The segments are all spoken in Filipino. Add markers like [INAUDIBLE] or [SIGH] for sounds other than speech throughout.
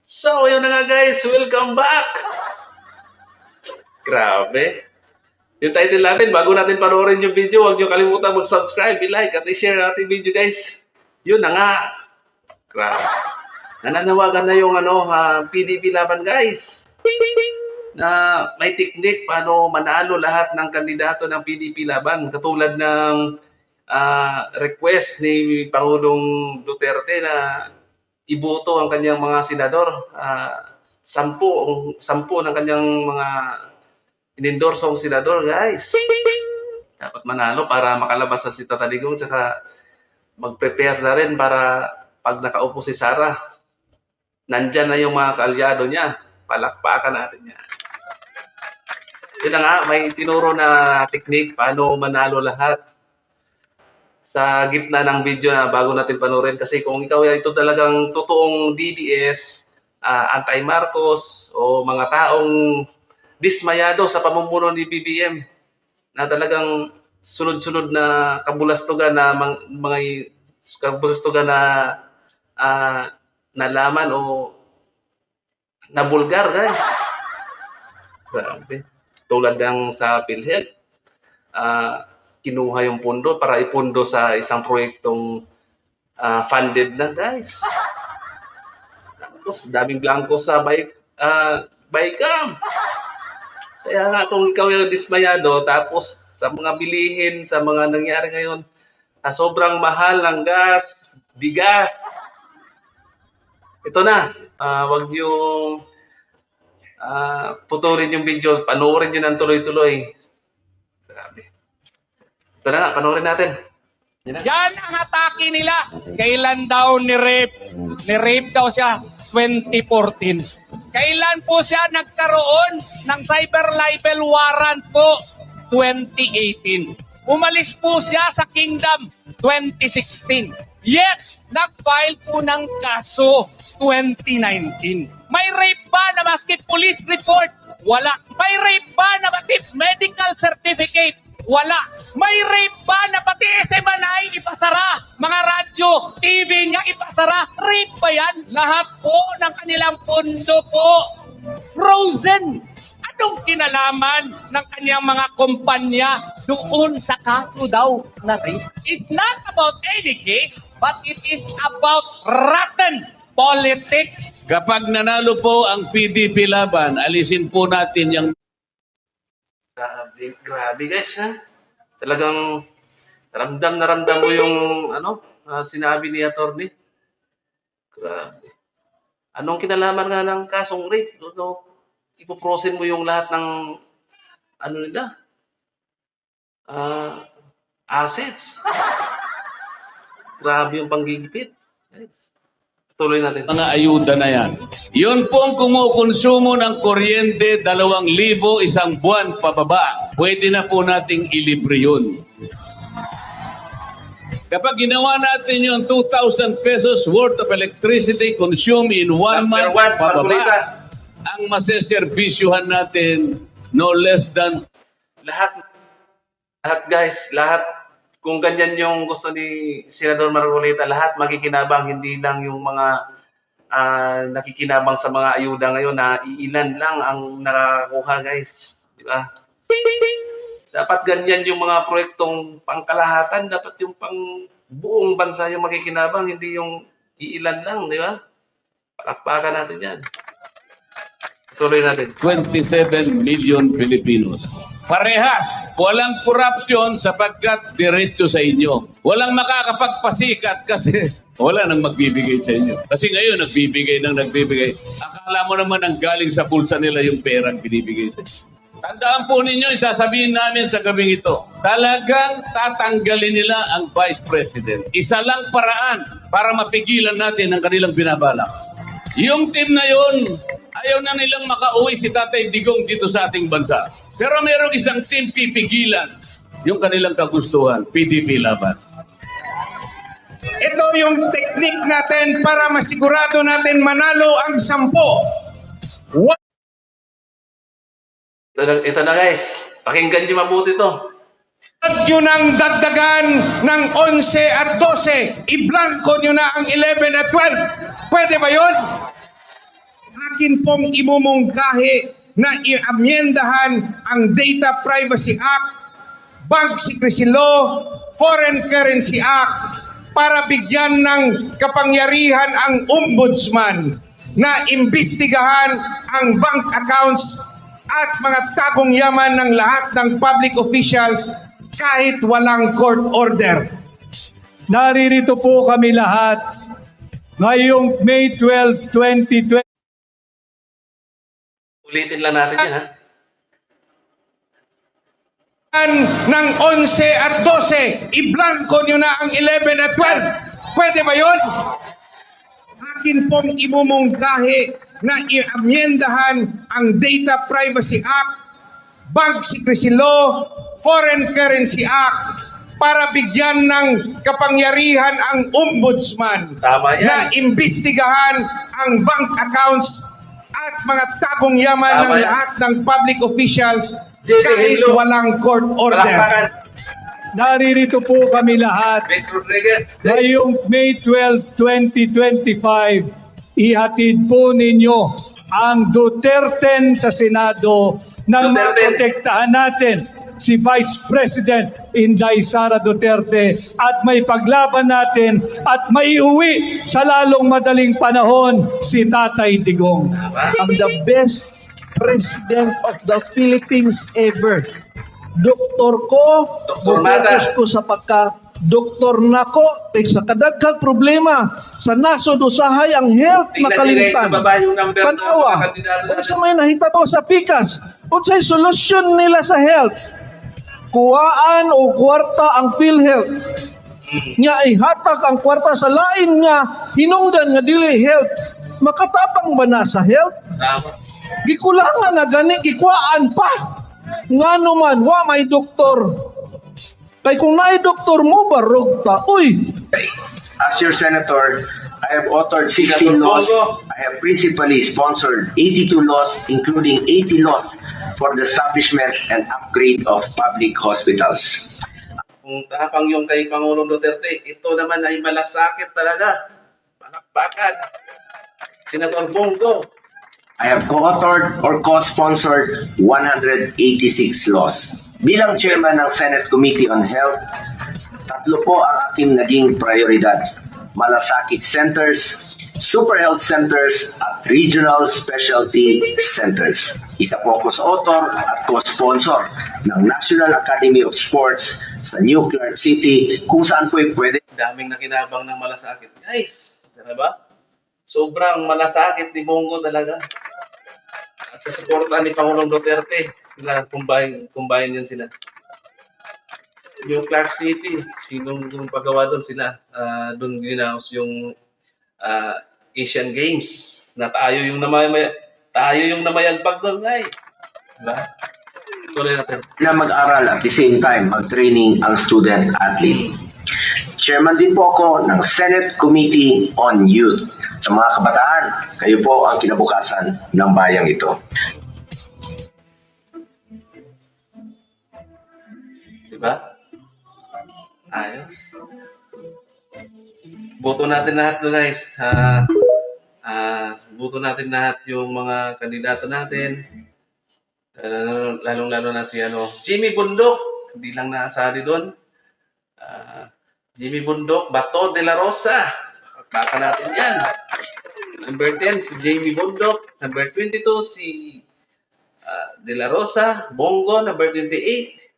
So, yun na nga guys, welcome back! Grabe. Yung title natin, bago natin panoorin yung video, huwag nyo kalimutan mag-subscribe, i-like, at i-share natin video guys. Yun na nga. Grabe. Nananawagan na yung ano, ha, PDP laban guys. Na may technique paano manalo lahat ng kandidato ng PDP laban. Katulad ng ah, request ni Pangulong Duterte na iboto ang kanyang mga senador. Ah, sampu, sampu ng kanyang mga inindorsong senador, guys. Dapat manalo para makalabas sa si Tataligong tsaka mag-prepare na rin para pag nakaupo si Sara, nandyan na yung mga kaalyado niya. Palakpakan natin yan. Yun na nga, may tinuro na technique paano manalo lahat sa gitna ng video na bago natin panoorin kasi kung ikaw ay ito talagang totoong DDS, ah, anti-Marcos o mga taong dismayado sa pamumuno ni BBM na talagang sunod-sunod na kabulastugan na mga kabulastugan na ah, nalaman o nabulgar guys. Grabe. Tulad ng sa PhilHealth. Ah, kinuha yung pondo para ipondo sa isang proyektong ah, funded na guys. Tapos daming blanco sa bike uh, bike Kaya nga kung ikaw yung dismayado tapos sa mga bilihin, sa mga nangyari ngayon, ah, sobrang mahal ng gas, bigas. Ito na, ah, wag niyo ah, putulin yung video, panoorin niyo ng tuloy-tuloy. Grabe. Ito na panoorin natin. Yan na. Yan ang atake nila. Kailan daw ni-rape? Ni-rape daw siya 2014. Kailan po siya nagkaroon ng cyber libel warrant po? 2018. Umalis po siya sa Kingdom 2016. Yet, nag-file po ng kaso 2019. May rape ba na maski police report? Wala. May rape ba na maski medical certificate? Wala. May rape ba na pati SMNI ipasara? Mga radyo, TV niya ipasara? Rape ba yan? Lahat po ng kanilang pondo po frozen. Anong kinalaman ng kanyang mga kumpanya doon sa kaso daw na rape? It's not about any case, but it is about rotten politics. Kapag nanalo po ang PDP laban, alisin po natin yung Grabe, guys ha. Talagang ramdam na ramdam mo yung ano, ah, sinabi ni attorney. Grabe. Anong kinalaman nga ng kasong rape? No, no, ipoprosen mo yung lahat ng ano nila? Ah, assets. Grabe yung panggigipit. Guys. Tuloy natin. mga ayuda na yan. Yun pong kumukonsumo ng kuryente, dalawang libo isang buwan pababa. Pwede na po nating ilibre yun. Kapag ginawa natin yung 2,000 pesos worth of electricity consumed in one Number month one, pababa, ang maseservisyohan natin no less than lahat lahat guys, lahat kung ganyan yung gusto ni Senador Margolita, lahat makikinabang hindi lang yung mga ah, nakikinabang sa mga ayuda ngayon na iilan lang ang nakakuha guys, di ba? Dapat ganyan yung mga proyektong pangkalahatan, dapat yung pang buong bansa yung makikinabang, hindi yung iilan lang, di ba? Palakpakan natin yan. Tuloy natin. 27 million Filipinos. Parehas, walang korupsyon sapagkat diretso sa inyo. Walang makakapagpasikat kasi wala nang magbibigay sa inyo. Kasi ngayon, nagbibigay nang nagbibigay. Akala mo naman ang galing sa bulsa nila yung perang binibigay sa inyo. Tandaan po ninyo, isasabihin namin sa gabing ito, talagang tatanggalin nila ang Vice President. Isa lang paraan para mapigilan natin ang kanilang binabalak. Yung team na yun, ayaw na nilang makauwi si Tatay Digong dito sa ating bansa. Pero merong isang team pipigilan yung kanilang kagustuhan, PDP laban. Ito yung technique natin para masigurado natin manalo ang sampo. Ito na, ito na guys, pakinggan niyo mabuti to. Huwag nyo nang dagdagan ng 11 at 12. I-blanco nyo na ang 11 at 12. Pwede ba yun? Akin pong imumungkahi na i-amyendahan ang Data Privacy Act, Bank Secrecy Law, Foreign Currency Act para bigyan ng kapangyarihan ang ombudsman na imbestigahan ang bank accounts at mga tagong yaman ng lahat ng public officials kahit walang court order. Naririto po kami lahat ngayong May 12, 2020. Ulitin lang natin yan ha. ng 11 at 12. I-blanco nyo na ang 11 at 12. Pwede ba yun? Akin pong imumungkahi na i-amyendahan ang Data Privacy Act, Bank Secrecy Law, Foreign Currency Act para bigyan ng kapangyarihan ang ombudsman Tama yan. na imbestigahan ang bank accounts at mga tagong yaman Tama ng yan. lahat ng public officials JJ kahit Henlo. walang court order. Palakpakan. Naririto po kami lahat Vic Rodriguez. ngayong May 12, 2025. Ihatid po ninyo ang Duterte sa Senado nang maprotektahan natin si Vice President Inday Sara Duterte at may paglaban natin at may uwi sa lalong madaling panahon si Tatay Digong. I'm the best president of the Philippines ever. Doktor ko, Doktor ko sa pagka doktor nako kay sa kadaghang problema sa nasod usahay ang health Tingnan makalimtan. kandidato kung sa may nahitabo sa pikas, unsay solusyon nila sa health? Kuwaan o kwarta ang PhilHealth. Nga ihatag ang kwarta sa lain nga hinungdan nga dili health. Makatapang ba na sa health? Gikulangan na gani, gikwaan pa. Nga naman, wa may doktor. Kay kung naay doktor mo, barog ta. Uy, As your senator, I have authored 16 laws. I have principally sponsored 82 laws, including 80 laws for the establishment and upgrade of public hospitals. Kung tapang yung kay Pangulong Duterte, ito naman ay malasakit talaga. Palakpakan. Senator Bongo. I have co-authored or co-sponsored 186 laws. Bilang chairman ng Senate Committee on Health, tatlo po ang aking naging prioridad. Malasakit centers, super health centers, at regional specialty centers. Isa po ako sa author at co-sponsor ng National Academy of Sports sa New Clark City kung saan po pwede Daming nakinabang ng malasakit. Guys, di ba? Sobrang malasakit ni Bongo talaga. At sa suporta ni Pangulong Duterte, sila combine, combine yan sila. Yung Clark City, sinong yung paggawa doon sila, ah, doon ginaos yung ah, Asian Games na tayo yung namay tayo yung namayagbag doon, guys. Diba? Tuloy natin. na mag-aral at the same time mag-training ang student athlete. Chairman din po ako ng Senate Committee on Youth. Sa mga kabataan, kayo po ang kinabukasan ng bayang ito. Diba? Ayos. Boto natin lahat to guys. Ah, ah, boto natin lahat yung mga kandidato natin. Uh, lalong-lalo na si ano, Jimmy Bundok. Hindi lang naasali doon. Ah, Jimmy Bundok, Bato de la Rosa. Baka natin yan. Number 10, si Jamie Bundok. Number 22, si ah, De La Rosa. Bongo, number 28.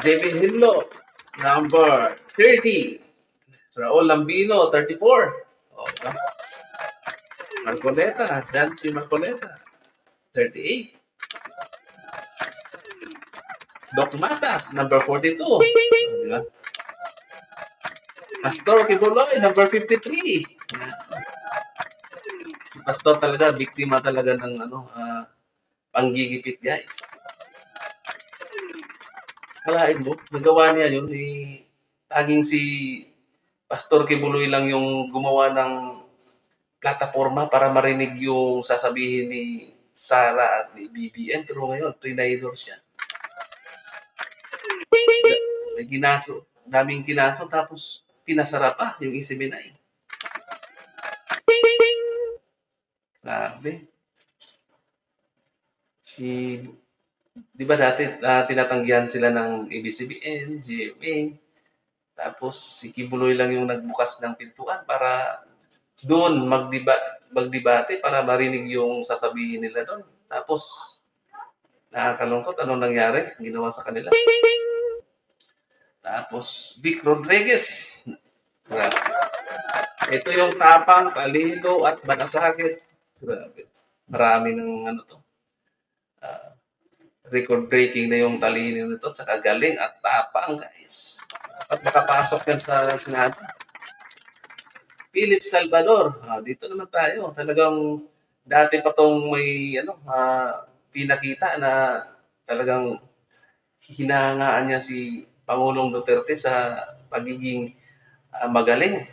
JB Hinlo, number 30. Raul Lambino, 34. Oh? Marcoleta, Dante Marcoleta, 38. Doc Mata, number 42. Oh, diba? Pastor Kibuloy, number 53. Yan. Si Pastor talaga, biktima talaga ng ano, ah, panggigipit guys. Kalain mo, nagawa niya yun, eh, taging si Pastor Kibuloy lang yung gumawa ng plataforma para marinig yung sasabihin ni Sara at ni BBM. Pero ngayon, trinidor siya. May ginaso, daming ginaso, tapos pinasara pa yung inseminate. Grabe. Si, di ba dati ah, tinatanggihan sila ng ABCBN, GMA, tapos si Kibuloy lang yung nagbukas ng pintuan para doon magdiba, magdebate para marinig yung sasabihin nila doon. Tapos, nakakalungkot anong nangyari, ginawa sa kanila. Tapos, Vic Rodriguez. Ito yung tapang, talino, at manasakit. Grabe. Marami ng ano to. ah, record breaking na yung talino nito, tsaka galing at tapang, guys. At makapasok yan sa Senado. Philip Salvador. Ah, dito naman tayo. Talagang dati pa tong may ano, ah, pinakita na talagang hinahangaan niya si Pangulong Duterte sa pagiging ah, magaling.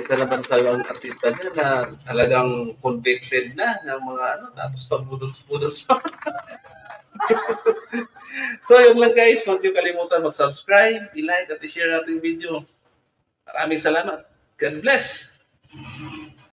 Isa naman sa ang artista niya na talagang convicted na ng mga ano, tapos pagbudos-budos [LAUGHS] pa. so yun lang guys, huwag niyo kalimutan mag-subscribe, i-like at i-share natin video. Maraming salamat. God bless!